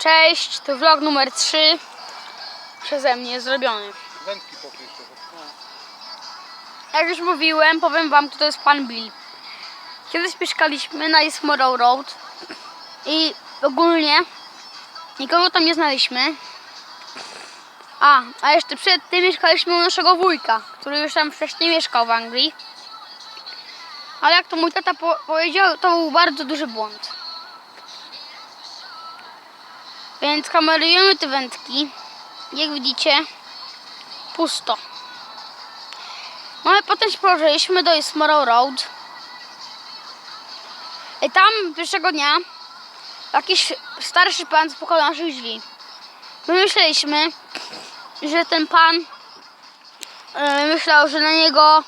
Cześć, to vlog numer 3 przeze mnie zrobiony. Wędki. Jak już mówiłem, powiem wam, kto to jest pan Bill. Kiedyś mieszkaliśmy na East Morrow Road i ogólnie nikogo tam nie znaliśmy. A, a jeszcze przed tym mieszkaliśmy u naszego wujka, który już tam wcześniej mieszkał w Anglii. Ale jak to mój tata po powiedział, to był bardzo duży błąd. Więc kamerujemy te wędki. Jak widzicie, pusto. No i potem się położyliśmy do Ismorrow Road. I tam pierwszego dnia jakiś starszy pan spukał naszych drzwi. My myśleliśmy, że ten pan e, myślał, że na niego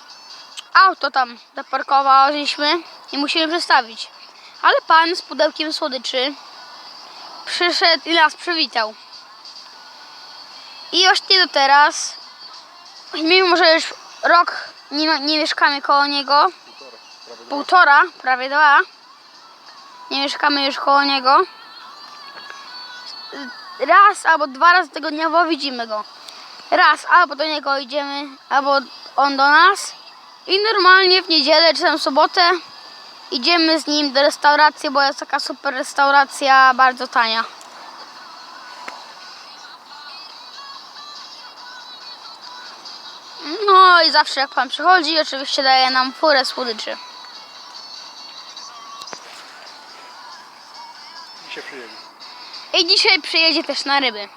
auto tam zaparkowaliśmy i musimy przestawić. Ale pan z pudełkiem słodyczy przyszedł i nas przywitał. I właśnie do teraz, mimo że już rok nie, nie mieszkamy koło niego, Półtora, prawie dwa. półtora, prawie dwa, nie mieszkamy już koło niego, raz albo dwa razy tygodniowo widzimy go. Raz albo do niego idziemy, albo on do nas i normalnie w niedzielę czy tam sobotę idziemy z nim do restauracji, bo jest taka super restauracja, bardzo tania. No i zawsze jak pan przychodzi, oczywiście daje nam furę słodyczy. Przyjęli. I dzisiaj przyjedzie też na ryby.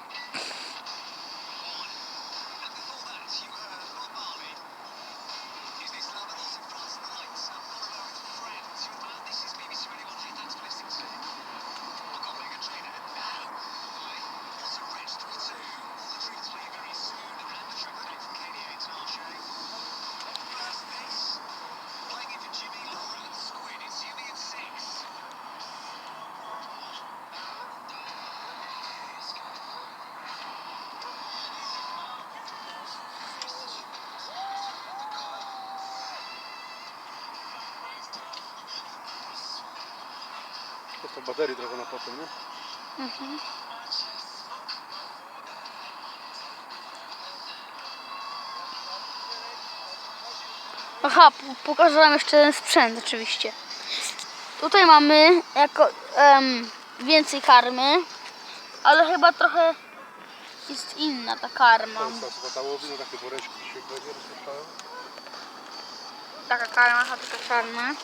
To są baterii trochę na potem, nie? Aha, p- pokażę wam jeszcze ten sprzęt oczywiście. Tutaj mamy jako em, więcej karmy, ale chyba trochę jest inna ta karma. To jest złatałowi, no takie woreczki się będzie rozpuszczają. Taka karma, taka czarna.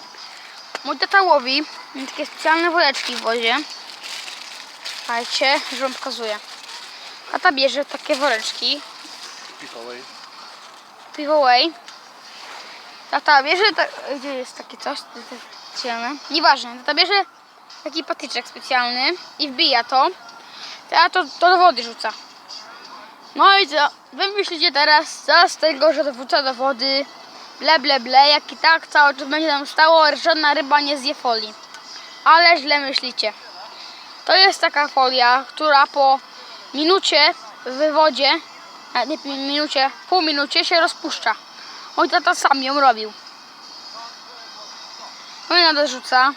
Mój tata łowi takie specjalne woreczki w wodzie. Słuchajcie, że wam pokazuję. Tata bierze takie woreczki, Pichowej. Piwoway. Tata bierze, ta, gdzie jest takie coś specjalne? Nieważne, tata bierze taki patyczek specjalny i wbija to, a to, to do wody rzuca. No i co? Wy myślicie teraz, co z tego, że to wrzuca do wody, ble ble ble, jak i tak cały czas będzie tam stało, żadna ryba nie zje folii. Ale źle myślicie. To jest taka folia, która po minucie w wodzie, a nie minucie, pół minucie się rozpuszcza. Mój tata sam ją robił. No i nada rzuca.